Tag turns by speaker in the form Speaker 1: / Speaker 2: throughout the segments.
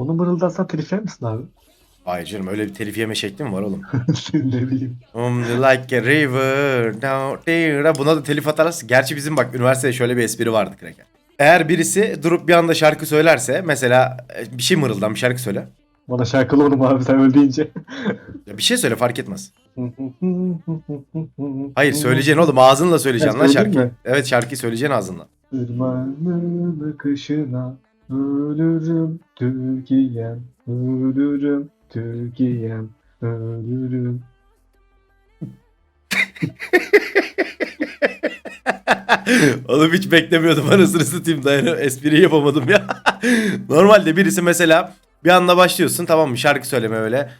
Speaker 1: Onu mırıldarsan telif yer misin abi?
Speaker 2: Hayır canım öyle bir telif yeme şekli mi var oğlum?
Speaker 1: ne bileyim.
Speaker 2: Um, like a river. down there. Buna da telif atarız. Gerçi bizim bak üniversitede şöyle bir espri vardı Kraker. Eğer birisi durup bir anda şarkı söylerse mesela e, bir şey mırıldan bir şarkı söyle.
Speaker 1: Bana şarkılı oğlum abi sen öyle deyince.
Speaker 2: Ya bir şey söyle fark etmez. Hayır söyleyeceksin oğlum ağzınla söyleyeceksin lan şarkıyı.
Speaker 1: mi?
Speaker 2: Evet şarkıyı söyleyeceksin ağzınla.
Speaker 1: Irmağının akışına ölürüm Türkiye'm ölürüm Türkiye'm ölürüm.
Speaker 2: Oğlum hiç beklemiyordum anasını satayım dayanı espriyi yapamadım ya. Normalde birisi mesela bir anda başlıyorsun tamam mı şarkı söyleme öyle.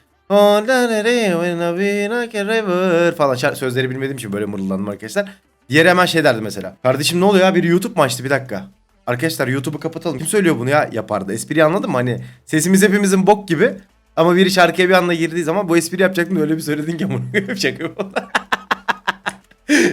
Speaker 2: falan şarkı, sözleri bilmediğim için böyle mırıldandım arkadaşlar. Diğeri hemen şey derdi mesela. Kardeşim ne oluyor ya biri YouTube mu açtı bir dakika. Arkadaşlar YouTube'u kapatalım. Kim söylüyor bunu ya yapardı. Espriyi anladın mı? Hani sesimiz hepimizin bok gibi. Ama biri şarkıya bir anda girdiği zaman bu espri yapacaktım öyle bir söyledin ki amına şaka.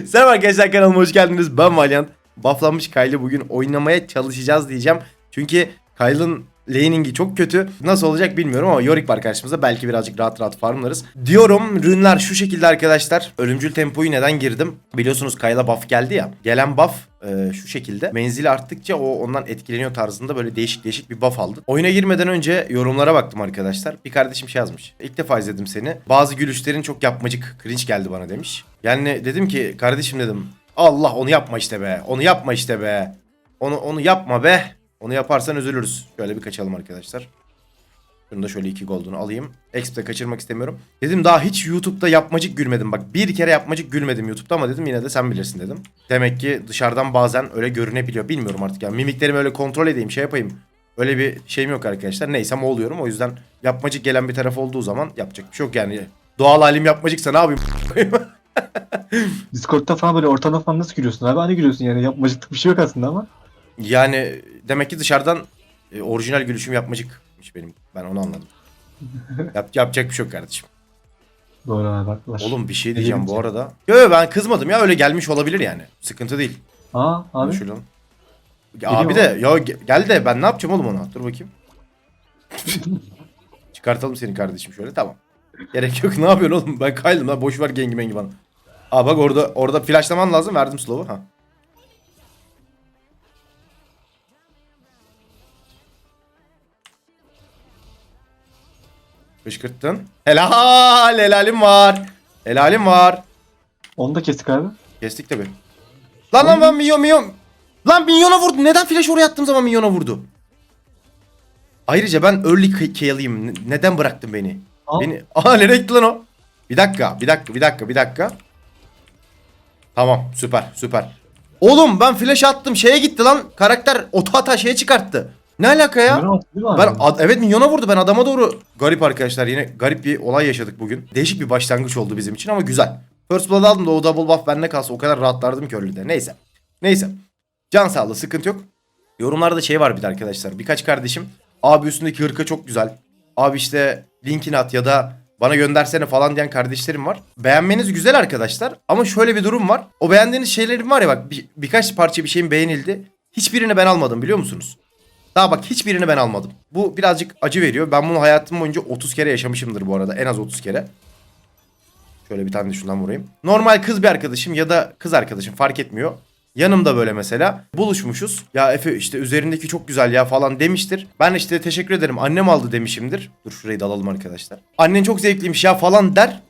Speaker 2: Selam arkadaşlar kanalıma hoş geldiniz. Ben Valiant. Bufflanmış Kyle'ı bugün oynamaya çalışacağız diyeceğim. Çünkü Kyle'ın laning'i çok kötü. Nasıl olacak bilmiyorum ama Yorick var karşımızda. Belki birazcık rahat rahat farmlarız. Diyorum rünler şu şekilde arkadaşlar. Ölümcül tempoyu neden girdim? Biliyorsunuz Kyle'a buff geldi ya. Gelen buff e, şu şekilde. Menzili arttıkça o ondan etkileniyor tarzında böyle değişik değişik bir buff aldı. Oyuna girmeden önce yorumlara baktım arkadaşlar. Bir kardeşim şey yazmış. İlk defa izledim seni. Bazı gülüşlerin çok yapmacık, cringe geldi bana demiş. Yani dedim ki kardeşim dedim. Allah onu yapma işte be. Onu yapma işte be. Onu onu yapma be. Onu yaparsan üzülürüz. Şöyle bir kaçalım arkadaşlar. Şunu da şöyle iki gold'unu alayım. Exp'te kaçırmak istemiyorum. Dedim daha hiç YouTube'da yapmacık gülmedim. Bak bir kere yapmacık gülmedim YouTube'da ama dedim yine de sen bilirsin dedim. Demek ki dışarıdan bazen öyle görünebiliyor. Bilmiyorum artık yani mimiklerimi öyle kontrol edeyim şey yapayım. Öyle bir şeyim yok arkadaşlar. Neysem oluyorum. O yüzden yapmacık gelen bir taraf olduğu zaman yapacak bir şey yok yani. Doğal halim yapmacıksa ne yapayım?
Speaker 1: Discord'da falan böyle ortamda falan nasıl gülüyorsun abi? Hani gülüyorsun yani yapmacıklık bir şey yok aslında ama.
Speaker 2: Yani demek ki dışarıdan e, orijinal gülüşüm yapmacıkmış benim. Ben onu anladım. Yap, yapacak bir şey yok kardeşim.
Speaker 1: Doğru abi haklılar.
Speaker 2: Oğlum bir şey diyeceğim bu arada. Yo yo ben kızmadım ya öyle gelmiş olabilir yani. Sıkıntı değil.
Speaker 1: Aa abi.
Speaker 2: Şöyle. Ya
Speaker 1: Geliyor
Speaker 2: abi de ya ge- gel de ben ne yapacağım oğlum ona? Dur bakayım. Çıkartalım seni kardeşim şöyle tamam. Gerek yok ne yapıyorsun oğlum? Ben kaydım lan boş ver gengi mengi bana. Aa bak orada orada flashlaman lazım verdim slow'u ha. Kışkırttın. Helal helalim var. Helalim var.
Speaker 1: Onu da kestik abi.
Speaker 2: Kestik tabi. Lan lan ben minyon minyon. Lan minyona vurdu. Neden flash oraya attığım zaman minyona vurdu? Ayrıca ben early k- kill'iyim. N- Neden bıraktın beni?
Speaker 1: Aa.
Speaker 2: Beni... Aha nereye gitti lan o? Bir dakika, bir dakika, bir dakika, bir dakika. Tamam, süper, süper. Oğlum ben flash attım şeye gitti lan. Karakter oto hata şeye çıkarttı. Ne alaka ya?
Speaker 1: Bunları attı değil mi abi?
Speaker 2: Ben ad- evet minyona vurdu ben adama doğru. Garip arkadaşlar yine garip bir olay yaşadık bugün. Değişik bir başlangıç oldu bizim için ama güzel. First blood aldım da o double buff bende kalsa o kadar rahatlardım ki early'de. Neyse. Neyse. Can sağlığı sıkıntı yok. Yorumlarda şey var bir de arkadaşlar. Birkaç kardeşim abi üstündeki hırka çok güzel. Abi işte linkini at ya da bana göndersene falan diyen kardeşlerim var. Beğenmeniz güzel arkadaşlar ama şöyle bir durum var. O beğendiğiniz şeylerin var ya bak bir- birkaç parça bir şeyin beğenildi. Hiçbirini ben almadım biliyor musunuz? Daha bak hiçbirini ben almadım. Bu birazcık acı veriyor. Ben bunu hayatım boyunca 30 kere yaşamışımdır bu arada. En az 30 kere. Şöyle bir tane de şundan vurayım. Normal kız bir arkadaşım ya da kız arkadaşım fark etmiyor. Yanımda böyle mesela buluşmuşuz. Ya Efe işte üzerindeki çok güzel ya falan demiştir. Ben işte teşekkür ederim annem aldı demişimdir. Dur şurayı da alalım arkadaşlar. Annen çok zevkliymiş ya falan der.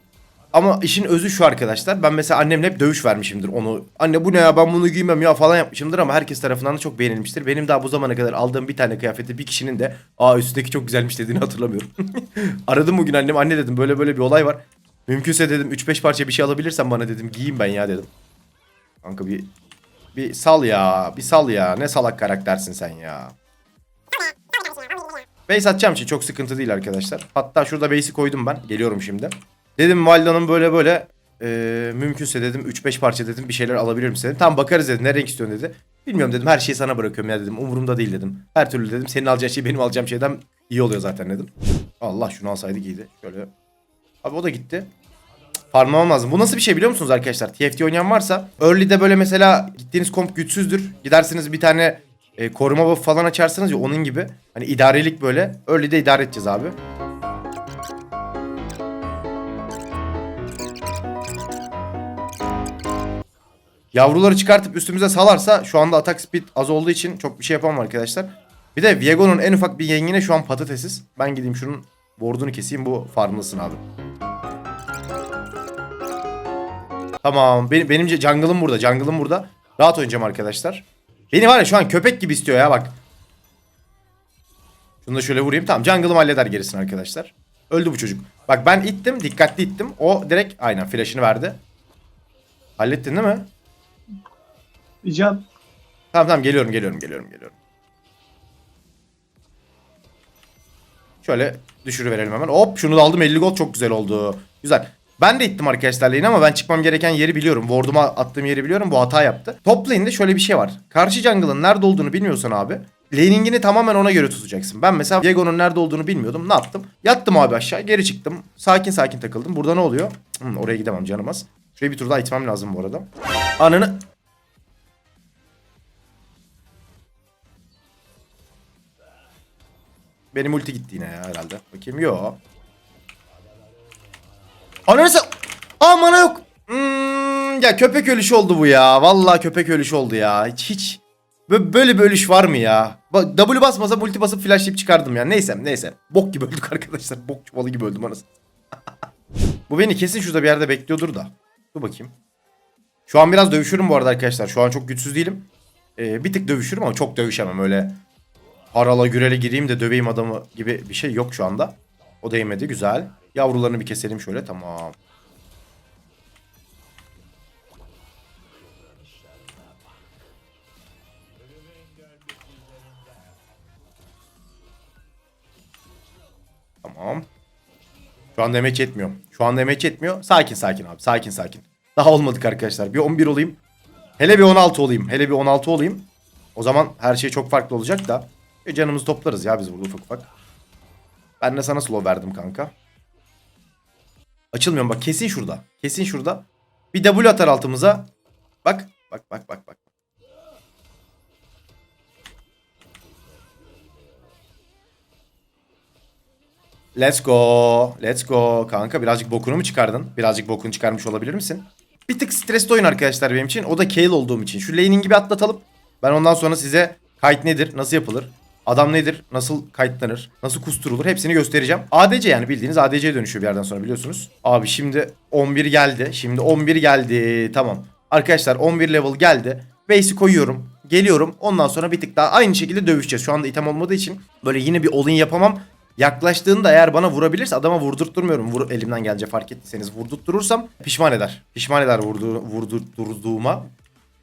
Speaker 2: Ama işin özü şu arkadaşlar. Ben mesela annemle hep dövüş vermişimdir onu. Anne bu ne ya ben bunu giymem ya falan yapmışımdır ama herkes tarafından da çok beğenilmiştir. Benim daha bu zamana kadar aldığım bir tane kıyafeti bir kişinin de aa üstündeki çok güzelmiş dediğini hatırlamıyorum. Aradım bugün annem anne dedim böyle böyle bir olay var. Mümkünse dedim 3-5 parça bir şey alabilirsen bana dedim giyeyim ben ya dedim. Kanka bir bir sal ya bir sal ya ne salak karaktersin sen ya. Base atacağım için çok sıkıntı değil arkadaşlar. Hatta şurada base'i koydum ben. Geliyorum şimdi. Dedim Valda'nın böyle böyle e, mümkünse dedim 3-5 parça dedim bir şeyler alabilir misin dedim. Tamam bakarız dedi. Ne renk istiyorsun dedi. Bilmiyorum dedim her şeyi sana bırakıyorum ya dedim. Umurumda değil dedim. Her türlü dedim senin alacağın şey benim alacağım şeyden iyi oluyor zaten dedim. Allah şunu alsaydık iyiydi. Şöyle. Abi o da gitti. Farmlamam lazım. Bu nasıl bir şey biliyor musunuz arkadaşlar? TFT oynayan varsa early'de böyle mesela gittiğiniz komp güçsüzdür. Gidersiniz bir tane e, koruma buff falan açarsınız ya onun gibi. Hani idarelik böyle. Öyle de idare edeceğiz abi. Yavruları çıkartıp üstümüze salarsa şu anda atak speed az olduğu için çok bir şey yapamam arkadaşlar. Bir de Viego'nun en ufak bir yengine şu an patatesiz. Ben gideyim şunun board'unu keseyim bu farmlısın abi. Tamam. Benim, benim jungle'ım burada. Jungle'ım burada. Rahat oynayacağım arkadaşlar. Beni var ya şu an köpek gibi istiyor ya bak. Şunu da şöyle vurayım. Tamam jungle'ım halleder gerisini arkadaşlar. Öldü bu çocuk. Bak ben ittim. Dikkatli ittim. O direkt aynen flash'ını verdi. Hallettin değil mi?
Speaker 1: Bir can.
Speaker 2: Tamam tamam geliyorum geliyorum geliyorum geliyorum. Şöyle düşürüverelim hemen. Hop şunu da aldım 50 gold çok güzel oldu. Güzel. Ben de ittim arkadaşlar lane'e ama ben çıkmam gereken yeri biliyorum. Ward'uma attığım yeri biliyorum. Bu hata yaptı. Top lane'de şöyle bir şey var. Karşı jungle'ın nerede olduğunu bilmiyorsan abi. Laning'ini tamamen ona göre tutacaksın. Ben mesela Viego'nun nerede olduğunu bilmiyordum. Ne yaptım? Yattım abi aşağı geri çıktım. Sakin sakin takıldım. Burada ne oluyor? Hmm, oraya gidemem canımaz. Şurayı bir tur daha itmem lazım bu arada. Ananı... Benim ulti gitti yine ya herhalde. Bakayım yo. Ananı sa- yok. Hmm, ya köpek ölüşü oldu bu ya. Vallahi köpek ölüşü oldu ya. Hiç hiç. Bö- Böyle bir ölüş var mı ya? W basmasa multi basıp flashlayıp çıkardım ya. Neyse neyse. Bok gibi öldük arkadaşlar. Bok çuvalı gibi öldüm anasını. bu beni kesin şurada bir yerde bekliyordur da. Dur bakayım. Şu an biraz dövüşürüm bu arada arkadaşlar. Şu an çok güçsüz değilim. Ee, bir tık dövüşürüm ama çok dövüşemem öyle. Harala gürele gireyim de döveyim adamı gibi bir şey yok şu anda. O değmedi güzel. Yavrularını bir keselim şöyle tamam. Tamam. Şu anda emek yetmiyor. Şu anda emek yetmiyor. Sakin sakin abi. Sakin sakin. Daha olmadık arkadaşlar. Bir 11 olayım. Hele bir 16 olayım. Hele bir 16 olayım. O zaman her şey çok farklı olacak da. E canımızı toplarız ya biz burada ufak ufak. Ben de sana slow verdim kanka. Açılmıyorum bak kesin şurada. Kesin şurada. Bir W atar altımıza. Bak bak bak bak bak. Let's go. Let's go. Kanka birazcık bokunu mu çıkardın? Birazcık bokunu çıkarmış olabilir misin? Bir tık stresli oyun arkadaşlar benim için. O da Kale olduğum için. Şu laning gibi atlatalım. Ben ondan sonra size kayıt nedir? Nasıl yapılır? Adam nedir? Nasıl kayıtlanır? Nasıl kusturulur? Hepsini göstereceğim. ADC yani bildiğiniz ADC'ye dönüşüyor bir yerden sonra biliyorsunuz. Abi şimdi 11 geldi. Şimdi 11 geldi. Tamam. Arkadaşlar 11 level geldi. Base'i koyuyorum. Geliyorum. Ondan sonra bir tık daha aynı şekilde dövüşeceğiz. Şu anda item olmadığı için böyle yine bir olin yapamam. Yaklaştığında eğer bana vurabilirse adama vurdurtturmuyorum. Vur, elimden gelince fark ettiyseniz vurdurtturursam pişman eder. Pişman eder vurdu, vurdurtturduğuma.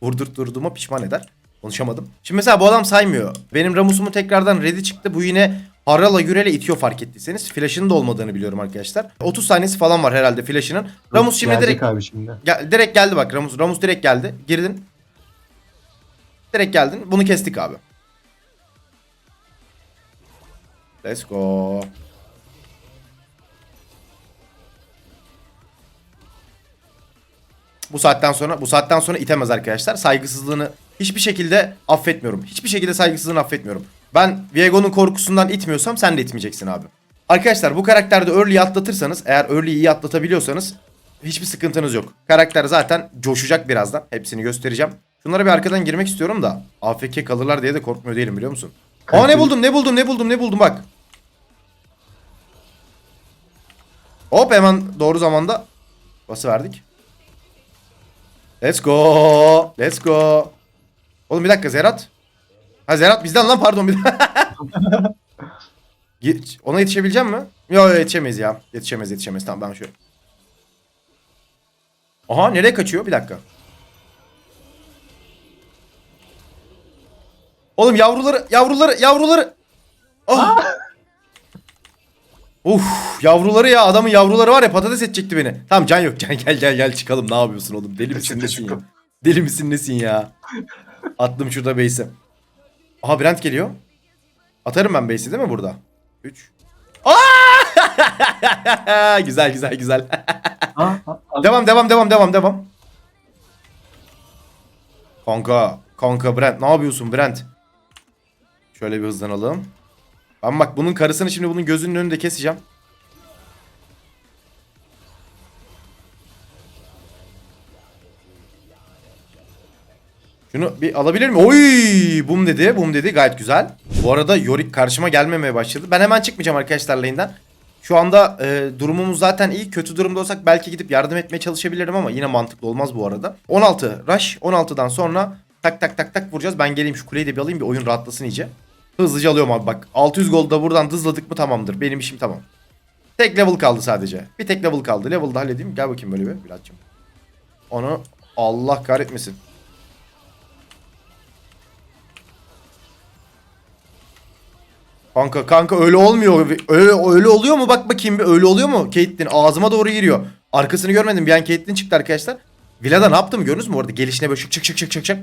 Speaker 2: Vurdurtturduğuma pişman eder. Konuşamadım. Şimdi mesela bu adam saymıyor. Benim Ramus'umun tekrardan ready çıktı. Bu yine Harala Gürel'e itiyor fark ettiyseniz. Flash'ının da olmadığını biliyorum arkadaşlar. 30 saniyesi falan var herhalde flash'ının. Ramus şimdi
Speaker 1: Gelecek
Speaker 2: direkt
Speaker 1: abi şimdi.
Speaker 2: Gel, direkt geldi bak Ramus. Ramus direkt geldi. Girdin. Direkt geldin. Bunu kestik abi. Let's go. Bu saatten sonra bu saatten sonra itemez arkadaşlar. Saygısızlığını hiçbir şekilde affetmiyorum. Hiçbir şekilde saygısızlığını affetmiyorum. Ben Viego'nun korkusundan itmiyorsam sen de itmeyeceksin abi. Arkadaşlar bu karakterde early'yi atlatırsanız eğer early'yi iyi atlatabiliyorsanız hiçbir sıkıntınız yok. Karakter zaten coşacak birazdan. Hepsini göstereceğim. Şunlara bir arkadan girmek istiyorum da AFK kalırlar diye de korkmuyor değilim biliyor musun? Aa ne buldum ne buldum ne buldum ne buldum bak. Hop hemen doğru zamanda bası verdik. Let's go. Let's go. Oğlum bir dakika Zerat. Ha Zerat bizden lan pardon bir Geç- Ona yetişebileceğim mi? Yok yetişemeyiz ya. Yetişemez yetişemez. Tamam ben şöyle. Aha nereye kaçıyor? Bir dakika. Oğlum yavruları yavruları yavruları. Ah. Uf yavruları ya adamın yavruları var ya patates edecekti beni. Tamam can yok can gel gel gel çıkalım ne yapıyorsun oğlum deli misin nesin ya. Deli misin nesin ya. Attım şurada base'i. Aha Brent geliyor. Atarım ben base'i değil mi burada? 3. güzel güzel güzel. Devam devam devam devam devam. Kanka kanka Brent ne yapıyorsun Brent? Şöyle bir hızlanalım. Ben bak bunun karısını şimdi bunun gözünün önünde keseceğim. Şunu bir alabilir miyim? Oy! Bum dedi. Bum dedi. Gayet güzel. Bu arada Yorick karşıma gelmemeye başladı. Ben hemen çıkmayacağım arkadaşlar lane'den. Şu anda e, durumumuz zaten iyi. Kötü durumda olsak belki gidip yardım etmeye çalışabilirim ama yine mantıklı olmaz bu arada. 16 rush. 16'dan sonra tak tak tak tak vuracağız. Ben geleyim şu kuleyi de bir alayım bir oyun rahatlasın iyice. Hızlıca alıyorum abi bak. 600 gol da buradan hızladık mı tamamdır. Benim işim tamam. Tek level kaldı sadece. Bir tek level kaldı. Level'da halledeyim. Gel bakayım böyle bir Birazcık. Onu Allah kahretmesin. Kanka kanka öyle olmuyor. Öyle, öyle oluyor mu? Bak bakayım bir öyle oluyor mu? Caitlyn ağzıma doğru giriyor. Arkasını görmedim. Bir an Caitlyn çıktı arkadaşlar. Villa'da ne yaptım gördünüz mü orada? Gelişine böyle şık şık şık şık şık şık.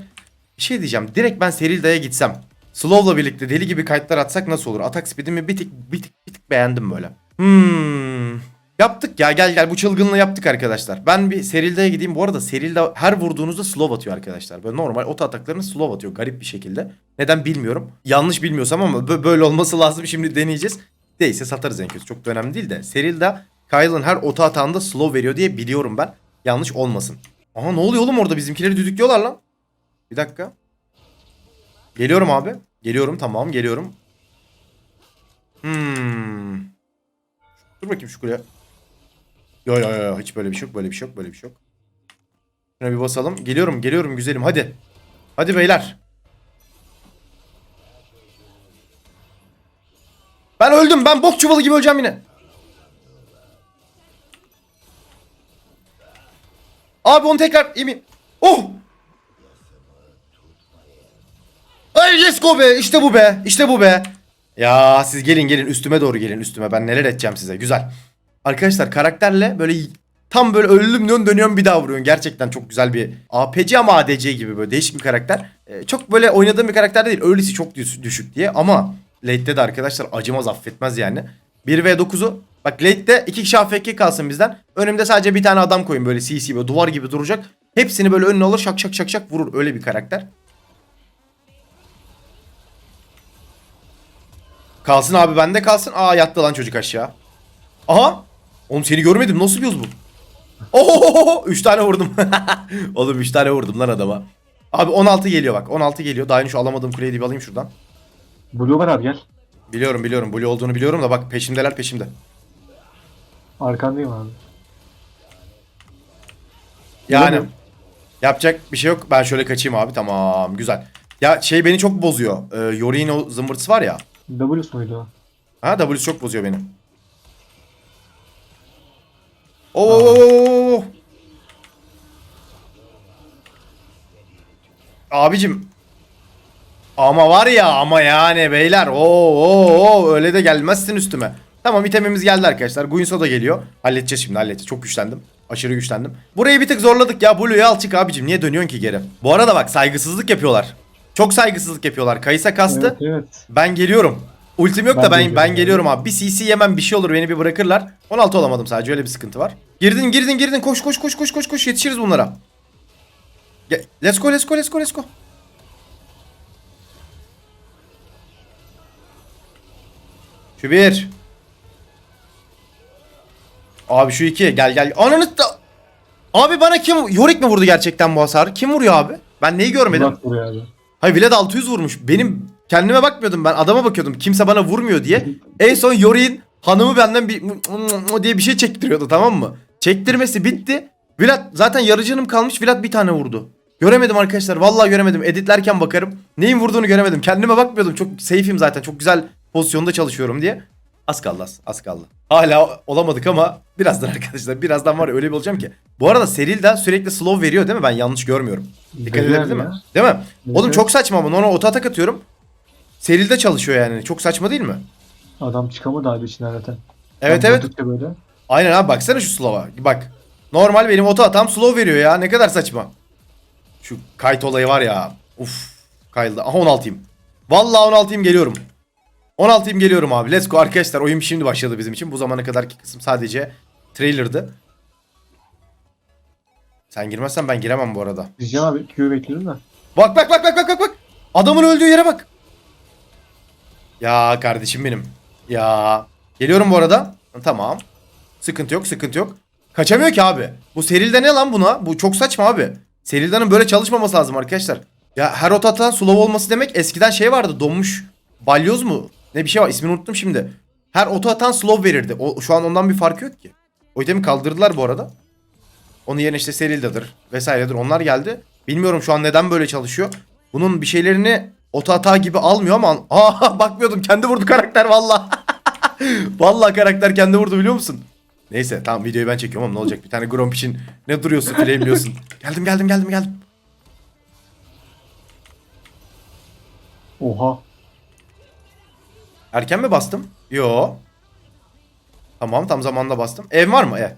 Speaker 2: Bir şey diyeceğim. Direkt ben Serilda'ya gitsem. Slow'la birlikte deli gibi kayıtlar atsak nasıl olur? Atak speed'imi bir tık bir tık bir tık beğendim böyle. Hmm. Yaptık ya gel gel bu çılgınlığı yaptık arkadaşlar. Ben bir Serilda'ya gideyim. Bu arada Serilda her vurduğunuzda slow atıyor arkadaşlar. Böyle normal oto ataklarını slow atıyor garip bir şekilde. Neden bilmiyorum. Yanlış bilmiyorsam ama bö- böyle olması lazım. Şimdi deneyeceğiz. Değilse satarız en kötü. Çok da önemli değil de. Serilda Kyle'ın her oto atağında slow veriyor diye biliyorum ben. Yanlış olmasın. Aha ne oluyor oğlum orada bizimkileri düdüklüyorlar lan. Bir dakika. Geliyorum abi. Geliyorum tamam geliyorum. Hmm. Dur bakayım şu kuleye. Yo yo yo hiç böyle bir şey yok böyle bir şey yok böyle bir şey yok. Şuna bir basalım. Geliyorum geliyorum güzelim hadi. Hadi beyler. Ben öldüm ben bok çuvalı gibi öleceğim yine. Abi onu tekrar yemin. Oh! Ay yes go be işte bu be işte bu be. Ya siz gelin gelin üstüme doğru gelin üstüme ben neler edeceğim size güzel. Arkadaşlar karakterle böyle tam böyle ölüm dön dönüyorum bir daha vuruyorsun. Gerçekten çok güzel bir APC ama ADC gibi böyle değişik bir karakter. Ee, çok böyle oynadığım bir karakter değil. Öylesi çok düş- düşük diye ama late'de de arkadaşlar acımaz affetmez yani. 1v9'u bak late'de iki kişi AFK kalsın bizden. Önümde sadece bir tane adam koyun böyle CC böyle duvar gibi duracak. Hepsini böyle önüne alır şak şak şak şak vurur öyle bir karakter. Kalsın abi bende kalsın. Aa yattı lan çocuk aşağı. Aha. Oğlum seni görmedim. Nasıl bir bu? Oho! 3 tane vurdum. Oğlum 3 tane vurdum lan adama. Abi 16 geliyor bak. 16 geliyor. Daha şu alamadığım kuleyi de bir alayım şuradan.
Speaker 1: Blue var abi gel.
Speaker 2: Biliyorum biliyorum. Blue olduğunu biliyorum da bak peşimdeler peşimde.
Speaker 1: Arkandayım abi.
Speaker 2: Yani yapacak bir şey yok. Ben şöyle kaçayım abi. Tamam güzel. Ya şey beni çok bozuyor. Ee, Yori'nin o zımbırtısı var ya.
Speaker 1: W's muydu o?
Speaker 2: Ha W çok bozuyor beni. Oo. Abicim. Ama var ya ama yani beyler. Oo, oo, oo öyle de gelmezsin üstüme. Tamam itemimiz geldi arkadaşlar. Guinsoo da geliyor. Halledeceğiz şimdi halledeceğiz. Çok güçlendim. Aşırı güçlendim. Burayı bir tık zorladık ya. Blue'yu al çık abicim. Niye dönüyorsun ki geri? Bu arada bak saygısızlık yapıyorlar. Çok saygısızlık yapıyorlar. Kayısa kastı.
Speaker 1: Evet evet.
Speaker 2: Ben geliyorum. Ultim yok
Speaker 1: Ben
Speaker 2: da ben
Speaker 1: geliyorum
Speaker 2: ben
Speaker 1: abi.
Speaker 2: geliyorum abi. Bir CC yemem bir şey olur beni bir bırakırlar. 16 olamadım sadece öyle bir sıkıntı var. Girdin girdin girdin koş koş koş koş koş koş yetişiriz bunlara. Let's go let's go let's go let's go. Şu bir. Abi şu iki gel gel. Ananı da. Abi bana kim Yorick mi vurdu gerçekten bu hasarı? Kim vuruyor abi? Ben neyi görmedim?
Speaker 1: Burak vuruyor abi.
Speaker 2: Hayır Vlad 600 vurmuş. Benim kendime bakmıyordum ben adama bakıyordum. Kimse bana vurmuyor diye. En son Yori'nin hanımı benden bir diye bir şey çektiriyordu tamam mı? Çektirmesi bitti. Vlad zaten yarıcınım kalmış. Vlad bir tane vurdu. Göremedim arkadaşlar. Vallahi göremedim. Editlerken bakarım. Neyin vurduğunu göremedim. Kendime bakmıyordum. Çok safe'im zaten. Çok güzel pozisyonda çalışıyorum diye. Az kaldı az, az kaldı. Hala olamadık ama birazdan arkadaşlar. Birazdan var ya öyle bir olacağım ki. Bu arada Seril de sürekli slow veriyor değil mi? Ben yanlış görmüyorum. Dikkat edebildin mi? Değil mi? Oğlum çok saçma ama ona oto atak atıyorum. Seril'de çalışıyor yani. Çok saçma değil mi?
Speaker 1: Adam çıkamadı abi içinden zaten.
Speaker 2: Evet evet.
Speaker 1: böyle.
Speaker 2: Aynen abi baksana şu slow'a. Bak. Normal benim oto atam slow veriyor ya. Ne kadar saçma. Şu kayıt olayı var ya. Uf. Kayıldı. Aha 16'yım. Vallahi 16'yım geliyorum. 16'yım geliyorum abi. Let's go arkadaşlar. Oyun şimdi başladı bizim için. Bu zamana kadarki kısım sadece trailer'dı. Sen girmezsen ben giremem bu arada.
Speaker 1: Diyeceğim abi Q'yu bekliyorum da.
Speaker 2: Bak bak bak bak bak bak bak. Adamın öldüğü yere bak. Ya kardeşim benim. Ya. Geliyorum bu arada. Tamam. Sıkıntı yok sıkıntı yok. Kaçamıyor ki abi. Bu Seril'de ne lan buna? Bu çok saçma abi. Serilda'nın böyle çalışmaması lazım arkadaşlar. Ya her otatan slow olması demek eskiden şey vardı donmuş. Balyoz mu? Ne bir şey var ismini unuttum şimdi. Her oto atan slow verirdi. O, şu an ondan bir farkı yok ki. O itemi kaldırdılar bu arada. Onun yerine işte Serilda'dır vesairedir onlar geldi. Bilmiyorum şu an neden böyle çalışıyor. Bunun bir şeylerini oto hata gibi almıyor ama aa bakmıyordum kendi vurdu karakter valla. valla karakter kendi vurdu biliyor musun? Neyse tamam videoyu ben çekiyorum ama ne olacak bir tane Gromp için ne duruyorsun flameliyorsun. geldim geldim geldim geldim.
Speaker 1: Oha.
Speaker 2: Erken mi bastım? Yo. Tamam tam zamanda bastım. Ev var mı? Ev.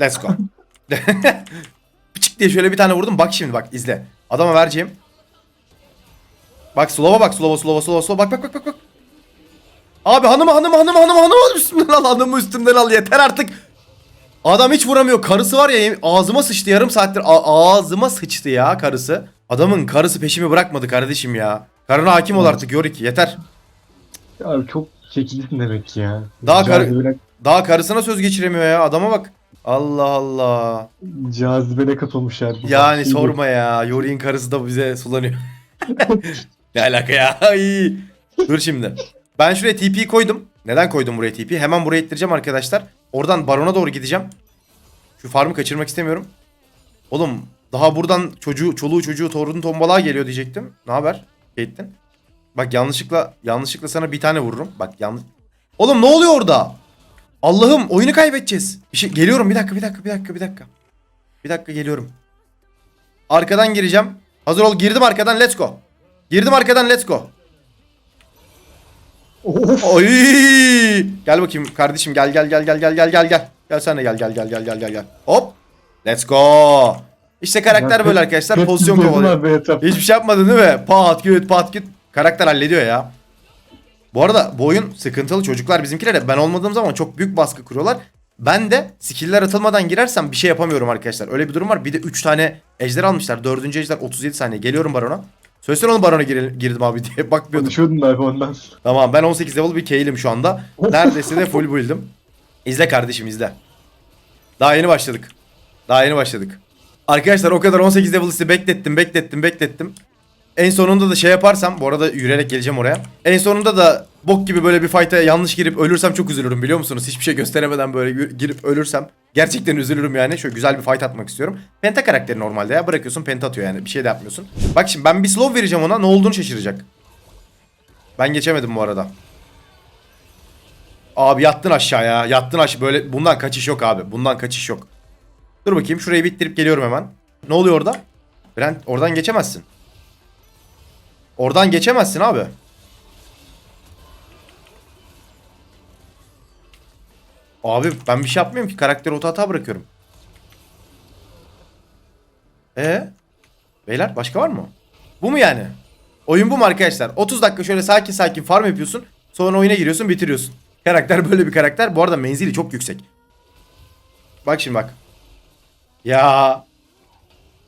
Speaker 2: Let's go. Çık diye şöyle bir tane vurdum. Bak şimdi bak izle. Adama vereceğim. Bak slow'a bak slow'a slow'a slow'a slow'a bak bak bak bak bak. Abi hanımı hanımı hanımı hanımı hanımı üstümden al hanımı üstümden al yeter artık. Adam hiç vuramıyor. Karısı var ya ağzıma sıçtı yarım saattir. A- ağzıma sıçtı ya karısı. Adamın karısı peşimi bırakmadı kardeşim ya. Karına hakim ol artık Yorick yeter.
Speaker 1: Abi çok çekilsin demek ki ya.
Speaker 2: Daha kar- Daha karısına söz geçiremiyor ya. Adama bak. Allah Allah.
Speaker 1: cazibene kapılmış yani.
Speaker 2: Yani sorma ya. Yori'nin karısı da bize sulanıyor. ne alaka ya? Dur şimdi. Ben şuraya TP koydum. Neden koydum buraya TP? Hemen buraya ittireceğim arkadaşlar. Oradan barona doğru gideceğim. Şu farmı kaçırmak istemiyorum. Oğlum daha buradan çocuğu, çoluğu çocuğu torun tombalağa geliyor diyecektim. Ne haber? Caitlyn? Bak yanlışlıkla yanlışlıkla sana bir tane vururum. Bak yanlış. Oğlum ne oluyor orada? Allah'ım oyunu kaybedeceğiz. Bir şey geliyorum bir dakika bir dakika bir dakika bir dakika. Bir dakika geliyorum. Arkadan gireceğim. Hazır ol girdim arkadan let's go. Girdim arkadan let's go.
Speaker 1: Of.
Speaker 2: Oy! Gel bakayım kardeşim gel gel gel gel gel gel gel gel. Gel sen de gel gel gel gel gel gel gel. Hop. Let's go. İşte karakter böyle arkadaşlar
Speaker 1: Hep
Speaker 2: pozisyon kovalıyor. Hiçbir şey yapmadın değil mi? Pat küt pat küt. Karakter hallediyor ya. Bu arada bu oyun sıkıntılı çocuklar bizimkiler de ben olmadığım zaman çok büyük baskı kuruyorlar. Ben de skill'ler atılmadan girersem bir şey yapamıyorum arkadaşlar. Öyle bir durum var. Bir de 3 tane ejder almışlar. 4. ejder 37 saniye. Geliyorum barona. Söylesene onu barona gire- girdim abi diye bakmıyordum.
Speaker 1: Konuşuyordun abi ondan.
Speaker 2: Tamam ben 18 level bir Kayle'im şu anda. Neredeyse de full build'im. İzle kardeşim izle. Daha yeni başladık. Daha yeni başladık. Arkadaşlar o kadar 18 level sizi beklettim beklettim beklettim. En sonunda da şey yaparsam bu arada yürüyerek geleceğim oraya. En sonunda da bok gibi böyle bir fight'a yanlış girip ölürsem çok üzülürüm biliyor musunuz? Hiçbir şey gösteremeden böyle gir- girip ölürsem gerçekten üzülürüm yani. Şöyle güzel bir fight atmak istiyorum. Penta karakteri normalde ya bırakıyorsun penta atıyor yani bir şey de yapmıyorsun. Bak şimdi ben bir slow vereceğim ona ne olduğunu şaşıracak. Ben geçemedim bu arada. Abi yattın aşağıya. Yattın aşağı. Böyle bundan kaçış yok abi. Bundan kaçış yok. Dur bakayım şurayı bittirip geliyorum hemen. Ne oluyor orada? Brent oradan geçemezsin. Oradan geçemezsin abi. Abi ben bir şey yapmıyorum ki. Karakteri oto hata bırakıyorum. E Beyler başka var mı? Bu mu yani? Oyun bu mu arkadaşlar? 30 dakika şöyle sakin sakin farm yapıyorsun. Sonra oyuna giriyorsun bitiriyorsun. Karakter böyle bir karakter. Bu arada menzili çok yüksek. Bak şimdi bak. Ya.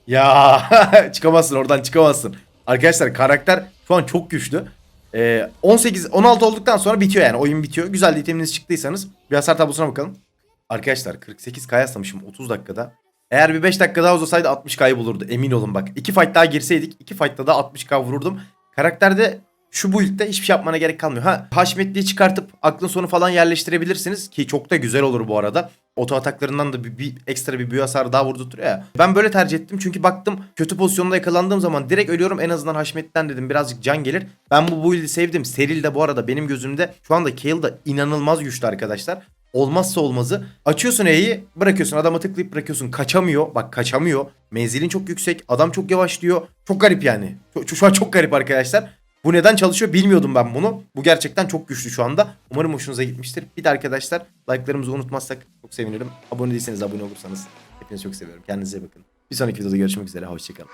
Speaker 2: Ya. çıkamazsın oradan çıkamazsın. Arkadaşlar karakter şu an çok güçlü. Ee, 18 16 olduktan sonra bitiyor yani. Oyun bitiyor. Güzel de iteminiz çıktıysanız bir hasar tablosuna bakalım. Arkadaşlar 48 k yaslamışım 30 dakikada. Eğer bir 5 dakika daha uzasaydı 60k'yı bulurdu. Emin olun bak. 2 fight daha girseydik 2 fight'ta da 60k vururdum. Karakterde şu build'de hiçbir şey yapmana gerek kalmıyor. Ha haşmetliği çıkartıp aklın sonu falan yerleştirebilirsiniz ki çok da güzel olur bu arada. Oto ataklarından da bir, bir ekstra bir büyü hasarı daha vurdurtuyor ya. Ben böyle tercih ettim çünkü baktım kötü pozisyonda yakalandığım zaman direkt ölüyorum en azından haşmetten dedim birazcık can gelir. Ben bu build'i sevdim. Seril de bu arada benim gözümde şu anda Kayle da inanılmaz güçlü arkadaşlar. Olmazsa olmazı. Açıyorsun E'yi bırakıyorsun adama tıklayıp bırakıyorsun. Kaçamıyor. Bak kaçamıyor. Menzilin çok yüksek. Adam çok yavaşlıyor. Çok garip yani. Şu, şu an çok garip arkadaşlar. Bu neden çalışıyor bilmiyordum ben bunu. Bu gerçekten çok güçlü şu anda. Umarım hoşunuza gitmiştir. Bir de arkadaşlar like'larımızı unutmazsak çok sevinirim. Abone değilseniz abone olursanız hepinizi çok seviyorum. Kendinize bakın. Bir sonraki videoda görüşmek üzere. Hoşçakalın.